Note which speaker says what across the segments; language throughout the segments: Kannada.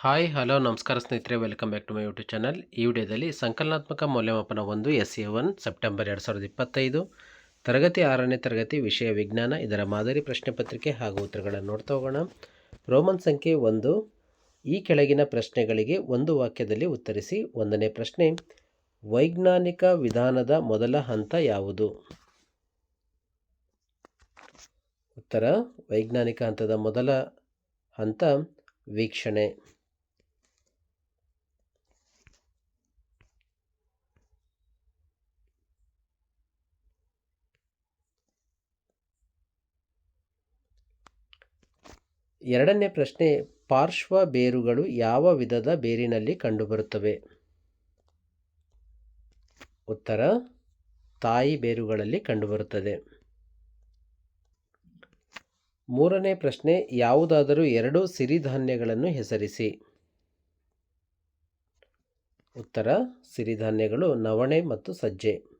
Speaker 1: ಹಾಯ್, ಹಲೋ, ನಮಸ್ಕಾರ ಸ್ನೇಹಿತರೆ. Welcome back to my YouTube channel. ಈ ವಿಡಿಯೋದಲ್ಲಿ ಸಂಕಲನಾತ್ಮಕ ಮೌಲ್ಯಮಾಪನ ಒಂದು, ಎಸ್ ಎ ಒನ್, ಸೆಪ್ಟೆಂಬರ್ ಎರಡು ಸಾವಿರದ ಇಪ್ಪತ್ತೈದು, ತರಗತಿ ಆರನೇ ತರಗತಿ ವಿಷಯ ವಿಜ್ಞಾನ, ಇದರ ಮಾದರಿ ಪ್ರಶ್ನೆ ಪತ್ರಿಕೆ ಹಾಗೂ ಉತ್ತರಗಳನ್ನು ನೋಡ್ತಾ ಹೋಗೋಣ. ರೋಮನ್ ಸಂಖ್ಯೆ ಒಂದು, ಈ ಕೆಳಗಿನ ಪ್ರಶ್ನೆಗಳಿಗೆ ಒಂದು ವಾಕ್ಯದಲ್ಲಿ ಉತ್ತರಿಸಿ. ಒಂದನೇ ಪ್ರಶ್ನೆ, ವೈಜ್ಞಾನಿಕ ವಿಧಾನದ ಮೊದಲ ಹಂತ ಯಾವುದು? ಉತ್ತರ, ವೈಜ್ಞಾನಿಕ ಹಂತದ ಮೊದಲ ಹಂತ ವೀಕ್ಷಣೆ. ಎರಡನೇ ಪ್ರಶ್ನೆ, ಪಾರ್ಶ್ವ ಬೇರುಗಳು ಯಾವ ವಿಧದ ಬೇರಿನಲ್ಲಿ ಕಂಡುಬರುತ್ತವೆ? ಉತ್ತರ, ತಾಯಿ ಬೇರುಗಳಲ್ಲಿ ಕಂಡುಬರುತ್ತದೆ. ಮೂರನೇ ಪ್ರಶ್ನೆ, ಯಾವುದಾದರೂ ಎರಡು ಸಿರಿಧಾನ್ಯಗಳನ್ನು ಹೆಸರಿಸಿ. ಉತ್ತರ, ಸಿರಿಧಾನ್ಯಗಳು ನವಣೆ ಮತ್ತು ಸಜ್ಜೆ.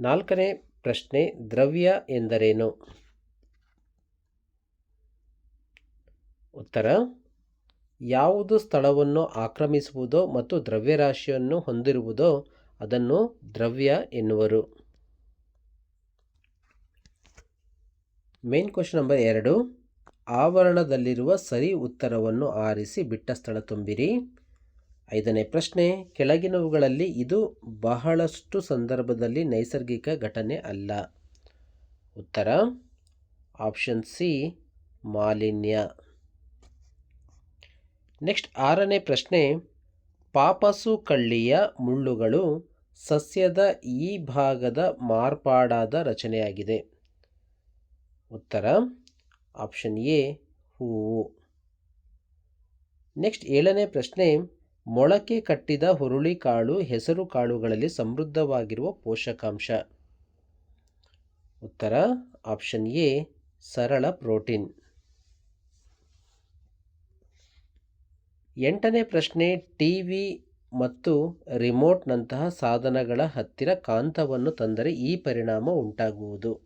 Speaker 1: ನಾಲ್ಕನೇ ಪ್ರಶ್ನೆ ದ್ರವ್ಯ ಎಂದರೇನು? ಉತ್ತರ, ಯಾವುದು ಸ್ಥಳವನ್ನು ಆಕ್ರಮಿಸುವುದೋ ಮತ್ತು ದ್ರವ್ಯರಾಶಿಯನ್ನು ಹೊಂದಿರುವುದೋ ಅದನ್ನು ದ್ರವ್ಯ ಎನ್ನುವರು. ಮೇನ್ ಕ್ವಶನ್ ನಂಬರ್ ಎರಡು, ಆವರಣದಲ್ಲಿರುವ ಸರಿ ಉತ್ತರವನ್ನು ಆರಿಸಿ ಬಿಟ್ಟ ಸ್ಥಳ ತುಂಬಿರಿ. ಐದನೇ ಪ್ರಶ್ನೆ, ಕೆಳಗಿನವುಗಳಲ್ಲಿ ಇದು ಬಹಳಷ್ಟು ಸಂದರ್ಭದಲ್ಲಿ ನೈಸರ್ಗಿಕ ಘಟನೆ ಅಲ್ಲ. ಉತ್ತರ, ಆಪ್ಷನ್ ಸಿ, ಮಾಲಿನ್ಯ. ನೆಕ್ಸ್ಟ್ ಆರನೇ ಪ್ರಶ್ನೆ ಪಾಪಸು ಕಳ್ಳಿಯ ಮುಳ್ಳುಗಳು ಸಸ್ಯದ ಈ ಭಾಗದ ಮಾರ್ಪಾಡಾದ ರಚನೆಯಾಗಿದೆ. ಉತ್ತರ, ಆಪ್ಷನ್ ಎ, ಹೂವು. ನೆಕ್ಸ್ಟ್ ಏಳನೇ ಪ್ರಶ್ನೆ ಮೊಳಕೆ ಕಟ್ಟಿದ ಹುರುಳಿಕಾಳು ಹೆಸರು ಕಾಳುಗಳಲ್ಲಿ ಸಮೃದ್ಧವಾಗಿರುವ ಪೋಷಕಾಂಶ. ಉತ್ತರ, ಆಪ್ಷನ್ ಎ, ಸರಳ ಪ್ರೋಟೀನ್. ಎಂಟನೇ ಪ್ರಶ್ನೆ, ಟಿವಿ ಮತ್ತು ರಿಮೋಟ್ನಂತಹ ಸಾಧನಗಳ ಹತ್ತಿರ ಕಾಂತವನ್ನು ತಂದರೆ ಈ ಪರಿಣಾಮ ಉಂಟಾಗುವುದು?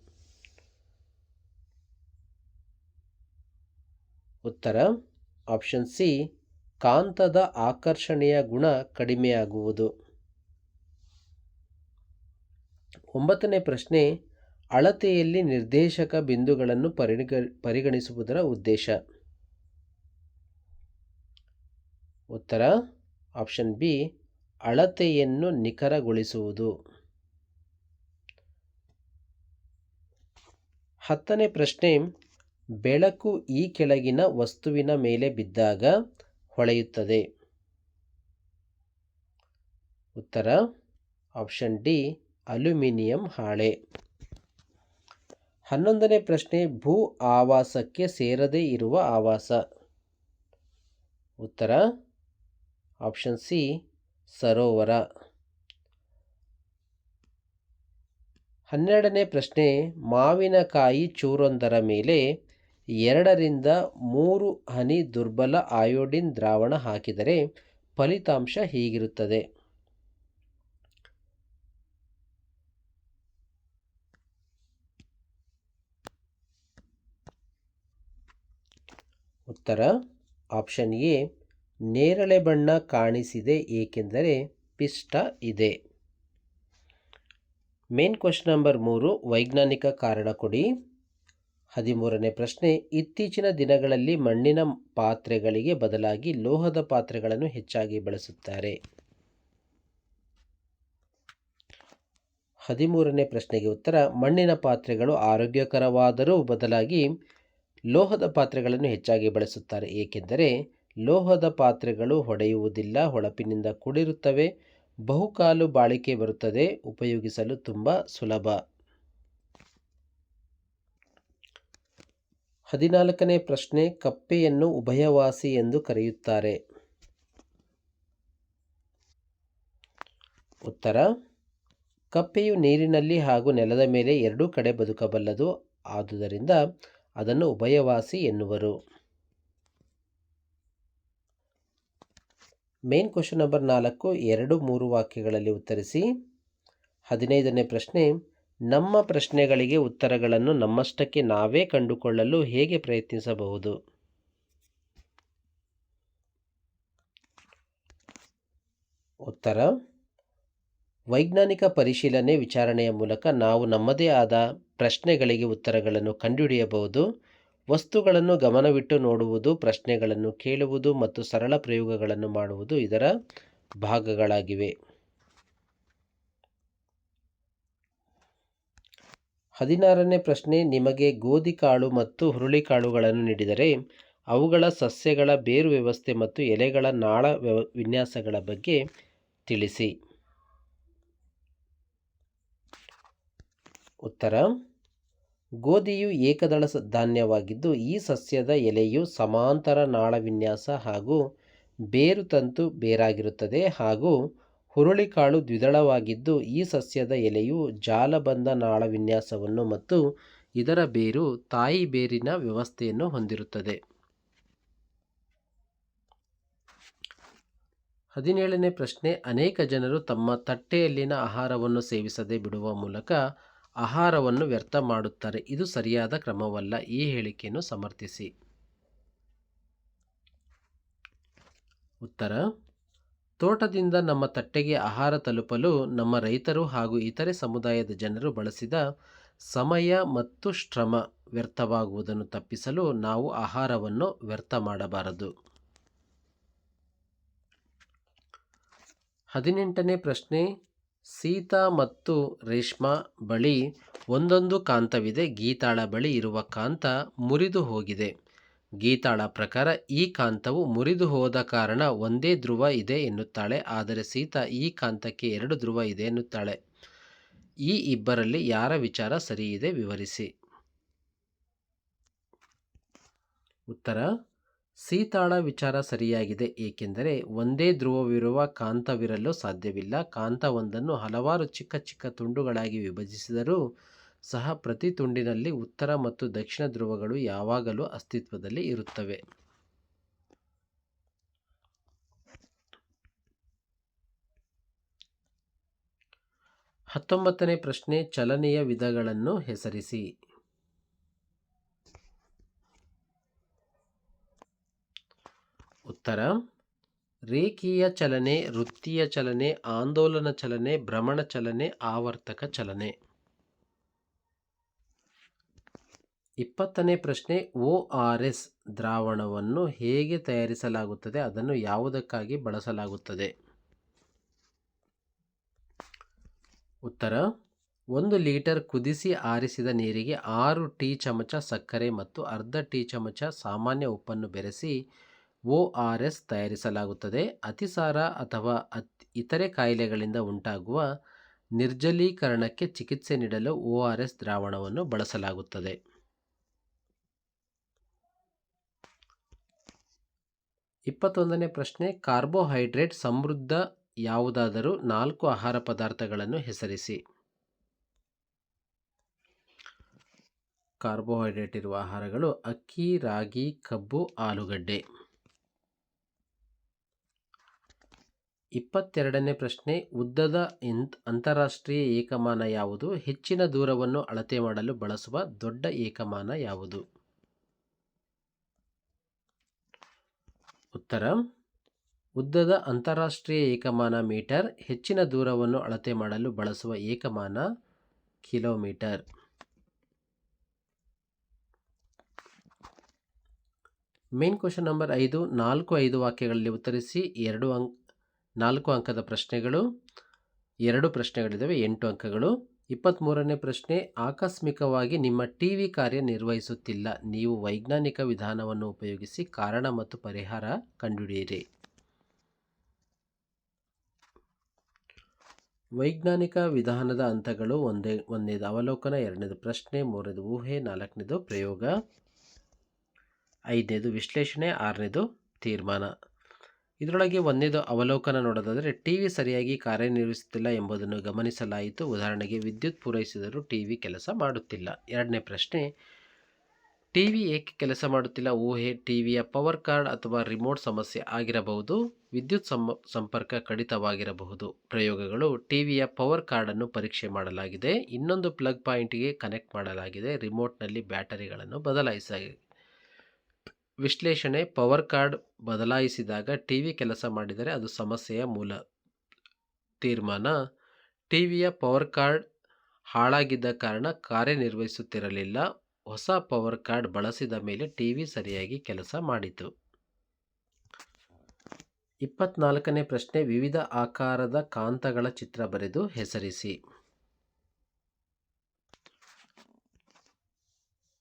Speaker 1: ಉತ್ತರ, ಆಪ್ಷನ್ ಸಿ ಕಾಂತದ ಆಕರ್ಷಣೆಯ ಗುಣ ಕಡಿಮೆಯಾಗುವುದು. ಒಂಬತ್ತನೇ ಪ್ರಶ್ನೆ, ಅಳತೆಯಲ್ಲಿ ನಿರ್ದೇಶಕ ಬಿಂದುಗಳನ್ನು ಪರಿಗ ಪರಿಗಣಿಸುವುದರ ಉದ್ದೇಶ. ಉತ್ತರ, ಆಪ್ಷನ್ ಬಿ, ಅಳತೆಯನ್ನು ನಿಖರಗೊಳಿಸುವುದು. ಹತ್ತನೇ ಪ್ರಶ್ನೆ, ಬೆಳಕು ಈ ಕೆಳಗಿನ ವಸ್ತುವಿನ ಮೇಲೆ ಬಿದ್ದಾಗ ಹೊಳೆಯುತ್ತದೆ. ಉತ್ತರ. ಆಪ್ಷನ್ ಡಿ, ಅಲ್ಯೂಮಿನಿಯಂ ಹಾಳೆ. ಹನ್ನೊಂದನೇ ಪ್ರಶ್ನೆ, ಭೂ ಆವಾಸಕ್ಕೆ ಸೇರದೇ ಇರುವ ಆವಾಸ. ಉತ್ತರ. ಆಪ್ಷನ್ ಸಿ, ಸರೋವರ. ಹನ್ನೆರಡನೇ ಪ್ರಶ್ನೆ, ಮಾವಿನಕಾಯಿ ಚೂರೊಂದರ ಮೇಲೆ ಎರಡರಿಂದ ಮೂರು ಹನಿ ದುರ್ಬಲ ಅಯೋಡಿನ್ ದ್ರಾವಣ ಹಾಕಿದರೆ ಫಲಿತಾಂಶ ಹೀಗಿರುತ್ತದೆ. ಉತ್ತರ. ಆಪ್ಷನ್ ಎ, ನೇರಳೆ ಬಣ್ಣ ಕಾಣಿಸಿದೆ ಏಕೆಂದರೆ ಪಿಷ್ಟ ಇದೆ. ಮೇನ್ ಕ್ವಶನ್ ನಂಬರ್ ಮೂರು, ವೈಜ್ಞಾನಿಕ ಕಾರಣ ಕೊಡಿ. ಹದಿಮೂರನೇ ಪ್ರಶ್ನೆ, ಇತ್ತೀಚಿನ ದಿನಗಳಲ್ಲಿ ಮಣ್ಣಿನ ಪಾತ್ರೆಗಳಿಗೆ ಬದಲಾಗಿ ಲೋಹದ ಪಾತ್ರೆಗಳನ್ನು ಹೆಚ್ಚಾಗಿ ಬಳಸುತ್ತಾರೆ. ಹದಿಮೂರನೇ ಪ್ರಶ್ನೆಗೆ ಉತ್ತರ, ಮಣ್ಣಿನ ಪಾತ್ರೆಗಳು ಆರೋಗ್ಯಕರವಾದರೂ ಬದಲಾಗಿ ಲೋಹದ ಪಾತ್ರೆಗಳನ್ನು ಹೆಚ್ಚಾಗಿ ಬಳಸುತ್ತಾರೆ. ಏಕೆಂದರೆ, ಲೋಹದ ಪಾತ್ರೆಗಳು ಹೊಡೆಯುವುದಿಲ್ಲ, ಹೊಳಪಿನಿಂದ ಕೂಡಿರುತ್ತವೆ, ಬಹುಕಾಲು ಬಾಳಿಕೆ ಬರುತ್ತದೆ, ಉಪಯೋಗಿಸಲು ತುಂಬ ಸುಲಭ. ಹದಿನಾಲ್ಕನೇ ಪ್ರಶ್ನೆ ಕಪ್ಪೆಯನ್ನು ಉಭಯವಾಸಿ ಎಂದು ಕರೆಯುತ್ತಾರೆ. ಉತ್ತರ, ಕಪ್ಪೆಯು ನೀರಿನಲ್ಲಿ ಹಾಗೂ ನೆಲದ ಮೇಲೆ ಎರಡೂ ಕಡೆ ಬದುಕಬಲ್ಲದು, ಆದುದರಿಂದ ಅದನ್ನು ಉಭಯವಾಸಿ ಎನ್ನುವರು. ಮೇನ್ ಕ್ವಶನ್ ನಂಬರ್ ನಾಲ್ಕು ಎರಡು ಮೂರು ವಾಕ್ಯಗಳಲ್ಲಿ ಉತ್ತರಿಸಿ. ಹದಿನೈದನೇ ಪ್ರಶ್ನೆ ನಮ್ಮ ಪ್ರಶ್ನೆಗಳಿಗೆ ಉತ್ತರಗಳನ್ನು ನಮ್ಮಷ್ಟಕ್ಕೆ ನಾವೇ ಕಂಡುಕೊಳ್ಳಲು ಹೇಗೆ ಪ್ರಯತ್ನಿಸಬಹುದು? ಉತ್ತರ. ವೈಜ್ಞಾನಿಕ ಪರಿಶೀಲನೆ ವಿಚಾರಣೆಯ ಮೂಲಕ ನಾವು ನಮ್ಮದೇ ಆದ ಪ್ರಶ್ನೆಗಳಿಗೆ ಉತ್ತರಗಳನ್ನು ಕಂಡುಹಿಡಿಯಬಹುದು. ವಸ್ತುಗಳನ್ನು ಗಮನವಿಟ್ಟು ನೋಡುವುದು, ಪ್ರಶ್ನೆಗಳನ್ನು ಕೇಳುವುದು ಮತ್ತು ಸರಳ ಪ್ರಯೋಗಗಳನ್ನು ಮಾಡುವುದು ಇದರ ಭಾಗಗಳಾಗಿವೆ. ಹದಿನಾರನೇ ಪ್ರಶ್ನೆ, ನಿಮಗೆ ಗೋಧಿ ಕಾಳು ಮತ್ತು ಹುರುಳಿಕಾಳುಗಳನ್ನು ನೀಡಿದರೆ, ಅವುಗಳ ಸಸ್ಯಗಳ ಬೇರು ವ್ಯವಸ್ಥೆ ಮತ್ತು ಎಲೆಗಳ ನಾಳ ವಿನ್ಯಾಸಗಳ ಬಗ್ಗೆ ತಿಳಿಸಿ. ಉತ್ತರ, ಗೋಧಿಯು ಏಕದಳ ಧಾನ್ಯವಾಗಿದ್ದು, ಈ ಸಸ್ಯದ ಎಲೆಯು ಸಮಾಂತರ ನಾಳ ವಿನ್ಯಾಸ ಹಾಗೂ ಬೇರು ತಂತು ಬೇರಾಗಿರುತ್ತದೆ ಹಾಗೂ ಹುರುಳಿಕಾಳು ದ್ವಿದಳವಾಗಿದ್ದು, ಈ ಸಸ್ಯದ ಎಲೆಯು ಜಾಲಬಂಧ ನಾಳ ವಿನ್ಯಾಸವನ್ನು ಮತ್ತು ಇದರ ಬೇರು ತಾಯಿ ಬೇರಿನ ವ್ಯವಸ್ಥೆಯನ್ನು ಹೊಂದಿರುತ್ತದೆ. ಹದಿನೇಳನೇ ಪ್ರಶ್ನೆ, ಅನೇಕ ಜನರು ತಮ್ಮ ತಟ್ಟೆಯಲ್ಲಿನ ಆಹಾರವನ್ನು ಸೇವಿಸದೆ ಬಿಡುವ ಮೂಲಕ ಆಹಾರವನ್ನು ವ್ಯರ್ಥ ಮಾಡುತ್ತಾರೆ. ಇದು ಸರಿಯಾದ ಕ್ರಮವಲ್ಲ. ಈ ಹೇಳಿಕೆಯನ್ನು ಸಮರ್ಥಿಸಿ. ಉತ್ತರ ತೋಟದಿಂದ ನಮ್ಮ ತಟ್ಟೆಗೆ ಆಹಾರ ತಲುಪಲು ನಮ್ಮ ರೈತರು ಹಾಗೂ ಇತರೆ ಸಮುದಾಯದ ಜನರು ಬಳಸಿದ ಸಮಯ ಮತ್ತು ಶ್ರಮ ವ್ಯರ್ಥವಾಗುವುದನ್ನು ತಪ್ಪಿಸಲು ನಾವು ಆಹಾರವನ್ನು ವ್ಯರ್ಥ ಮಾಡಬಾರದು. ಹದಿನೆಂಟನೇ ಪ್ರಶ್ನೆ, ಸೀತಾ ಮತ್ತು ರೇಷ್ಮಾ ಬಳಿ ಒಂದೊಂದು ಕಾಂತವಿದೆ, ಗೀತಾಳ ಬಳಿ ಇರುವ ಕಾಂತ ಮುರಿದು ಹೋಗಿದೆ. ಗೀತಾಳ ಪ್ರಕಾರ ಈ ಕಾಂತವು ಮುರಿದು ಹೋದ ಕಾರಣ ಒಂದೇ ಧ್ರುವ ಇದೆ ಎನ್ನುತ್ತಾಳೆ, ಆದರೆ ಸೀತಾ ಈ ಕಾಂತಕ್ಕೆ ಎರಡು ಧ್ರುವ ಇದೆ ಎನ್ನುತ್ತಾಳೆ. ಈ ಇಬ್ಬರಲ್ಲಿ ಯಾರ ವಿಚಾರ ಸರಿಯಿದೆ ವಿವರಿಸಿ. ಉತ್ತರ, ಸೀತಾಳ ವಿಚಾರ ಸರಿಯಾಗಿದೆ, ಏಕೆಂದರೆ ಒಂದೇ ಧ್ರುವವಿರುವ ಕಾಂತವಿರಲು ಸಾಧ್ಯವಿಲ್ಲ. ಕಾಂತವೊಂದನ್ನು ಹಲವಾರು ಚಿಕ್ಕ ಚಿಕ್ಕ ತುಂಡುಗಳಾಗಿ ವಿಭಜಿಸಿದರೂ ಸಹ ಪ್ರತಿ ತುಂಡಿನಲ್ಲಿ ಉತ್ತರ ಮತ್ತು ದಕ್ಷಿಣ ಧ್ರುವಗಳು ಯಾವಾಗಲೂ ಅಸ್ತಿತ್ವದಲ್ಲಿ ಇರುತ್ತವೆ. ಹತ್ತೊಂಬತ್ತನೇ ಪ್ರಶ್ನೆ ಚಲನೆಯ ವಿಧಗಳನ್ನು ಹೆಸರಿಸಿ. ಉತ್ತರ, ರೇಖೀಯ ಚಲನೆ, ವೃತ್ತೀಯ ಚಲನೆ, ಆಂದೋಲನ ಚಲನೆ, ಭ್ರಮಣ ಚಲನೆ, ಆವರ್ತಕ ಚಲನೆ. ಇಪ್ಪತ್ತನೇ ಪ್ರಶ್ನೆ, ಒ ಆರ್ ಎಸ್ ದ್ರಾವಣವನ್ನು ಹೇಗೆ ತಯಾರಿಸಲಾಗುತ್ತದೆ? ಅದನ್ನು ಯಾವುದಕ್ಕಾಗಿ ಬಳಸಲಾಗುತ್ತದೆ? ಉತ್ತರ, ಒಂದು ಲೀಟರ್ ಕುದಿಸಿ ಆರಿಸಿದ ನೀರಿಗೆ ಆರು ಟೀ ಚಮಚ ಸಕ್ಕರೆ ಮತ್ತು ಅರ್ಧ ಟೀ ಚಮಚ ಸಾಮಾನ್ಯ ಉಪ್ಪನ್ನು ಬೆರೆಸಿ ಒ ಆರ್ ಎಸ್ ತಯಾರಿಸಲಾಗುತ್ತದೆ. ಅತಿಸಾರ ಅಥವಾ ಅತ್ ಇತರೆ ಕಾಯಿಲೆಗಳಿಂದ ಉಂಟಾಗುವ ನಿರ್ಜಲೀಕರಣಕ್ಕೆ ಚಿಕಿತ್ಸೆ ನೀಡಲು ಒ ಆರ್ ಎಸ್ ದ್ರಾವಣವನ್ನು ಬಳಸಲಾಗುತ್ತದೆ. ಇಪ್ಪತ್ತೊಂದನೇ ಪ್ರಶ್ನೆ, ಕಾರ್ಬೋಹೈಡ್ರೇಟ್ ಸಮೃದ್ಧ ಯಾವುದಾದರೂ ನಾಲ್ಕು ಆಹಾರ ಪದಾರ್ಥಗಳನ್ನು ಹೆಸರಿಸಿ. ಕಾರ್ಬೋಹೈಡ್ರೇಟ್ ಇರುವ ಆಹಾರಗಳು ಅಕ್ಕಿ, ರಾಗಿ, ಕಬ್ಬು, ಆಲೂಗಡ್ಡೆ. ಇಪ್ಪತ್ತೆರಡನೇ ಪ್ರಶ್ನೆ, ಉದ್ದದ ಅಂತಾರಾಷ್ಟ್ರೀಯ ಏಕಮಾನ ಯಾವುದು? ಹೆಚ್ಚಿನ ದೂರವನ್ನು ಅಳತೆ ಮಾಡಲು ಬಳಸುವ ದೊಡ್ಡ ಏಕಮಾನ ಯಾವುದು? ಉತ್ತರ, ಉದ್ದದ ಅಂತಾರಾಷ್ಟ್ರೀಯ ಏಕಮಾನ ಮೀಟರ್, ಹೆಚ್ಚಿನ ದೂರವನ್ನು ಅಳತೆ ಮಾಡಲು ಬಳಸುವ ಏಕಮಾನ ಕಿಲೋಮೀಟರ್. ಮೇನ್ ಕ್ವಶನ್ ನಂಬರ್ ಐದು, ನಾಲ್ಕು ಐದು ವಾಕ್ಯಗಳಲ್ಲಿ ಉತ್ತರಿಸಿ, ಎರಡು ಅಂಕ್, ನಾಲ್ಕು ಅಂಕದ ಪ್ರಶ್ನೆಗಳು, ಎರಡು ಪ್ರಶ್ನೆಗಳಿದ್ದಾವೆ, ಎಂಟು ಅಂಕಗಳು. ಇಪ್ಪತ್ತ್ಮೂರನೇ ಪ್ರಶ್ನೆ, ಆಕಸ್ಮಿಕವಾಗಿ ನಿಮ್ಮ ಟಿ ವಿ ಕಾರ್ಯನಿರ್ವಹಿಸುತ್ತಿಲ್ಲ. ನೀವು ವೈಜ್ಞಾನಿಕ ವಿಧಾನವನ್ನು ಉಪಯೋಗಿಸಿ ಕಾರಣ ಮತ್ತು ಪರಿಹಾರ ಕಂಡುಹಿಡಿಯಿರಿ. ವೈಜ್ಞಾನಿಕ ವಿಧಾನದ ಹಂತಗಳು ಒಂದೇ ಒಂದನೇದು ಅವಲೋಕನ, ಎರಡನೇದು ಪ್ರಶ್ನೆ, ಮೂರನೇದು ಊಹೆ, ನಾಲ್ಕನೇದು ಪ್ರಯೋಗ, ಐದನೇದು ವಿಶ್ಲೇಷಣೆ, ಆರನೇದು ತೀರ್ಮಾನ. ಇದರೊಳಗೆ ಒಂದೇದು ಅವಲೋಕನ ನೋಡೋದಾದರೆ, ಟಿವಿ ಸರಿಯಾಗಿ ಕಾರ್ಯನಿರ್ವಹಿಸುತ್ತಿಲ್ಲ ಎಂಬುದನ್ನು ಗಮನಿಸಲಾಯಿತು. ಉದಾಹರಣೆಗೆ, ವಿದ್ಯುತ್ ಪೂರೈಸಿದರೂ ಟಿ ವಿ ಕೆಲಸ ಮಾಡುತ್ತಿಲ್ಲ. ಎರಡನೇ ಪ್ರಶ್ನೆ, ಟಿವಿ ಏಕೆ ಕೆಲಸ ಮಾಡುತ್ತಿಲ್ಲ? ಊಹೆ, ಟಿವಿಯ ಪವರ್ ಕಾರ್ಡ್ ಅಥವಾ ರಿಮೋಟ್ ಸಮಸ್ಯೆ ಆಗಿರಬಹುದು, ವಿದ್ಯುತ್ ಸಂಪರ್ಕ ಕಡಿತವಾಗಿರಬಹುದು. ಪ್ರಯೋಗಗಳು, ಟಿವಿಯ ಪವರ್ ಕಾರ್ಡನ್ನು ಪರೀಕ್ಷೆ ಮಾಡಲಾಗಿದೆ. ಇನ್ನೊಂದು ಪ್ಲಗ್ ಪಾಯಿಂಟ್ಗೆ ಕನೆಕ್ಟ್ ಮಾಡಲಾಗಿದೆ. ರಿಮೋಟ್ನಲ್ಲಿ ಬ್ಯಾಟರಿಗಳನ್ನು ಬದಲಾಯಿಸಲಾಗಿದೆ ವಿಶ್ಲೇಷಣೆ ಪವರ್ ಕಾರ್ಡ್ ಬದಲಾಯಿಸಿದಾಗ ಟಿವಿ ಕೆಲಸ ಮಾಡಿದರೆ ಅದು ಸಮಸ್ಯೆಯ ಮೂಲ ತೀರ್ಮಾನ. ಟಿವಿಯ ಪವರ್ ಕಾರ್ಡ್ ಹಾಳಾಗಿದ್ದ ಕಾರಣ ಕಾರ್ಯನಿರ್ವಹಿಸುತ್ತಿರಲಿಲ್ಲ. ಹೊಸ ಪವರ್ ಕಾರ್ಡ್ ಬಳಸಿದ ಮೇಲೆ ಟಿವಿ ಸರಿಯಾಗಿ ಕೆಲಸ ಮಾಡಿತು. ಇಪ್ಪತ್ನಾಲ್ಕನೇ ಪ್ರಶ್ನೆ, ವಿವಿಧ ಆಕಾರದ ಕಾಂತಗಳ ಚಿತ್ರ ಬರೆದು ಹೆಸರಿಸಿ.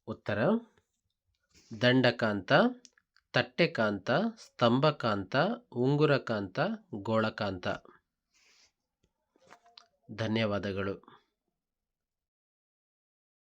Speaker 1: ಉತ್ತರ ದಂಡಕಾಂತ ತಟ್ಟೆಕಾಂತ ಸ್ತಂಭಕಾಂತ ಉಂಗುರಕಾಂತ ಗೋಳಕಾಂತ. ಧನ್ಯವಾದಗಳು.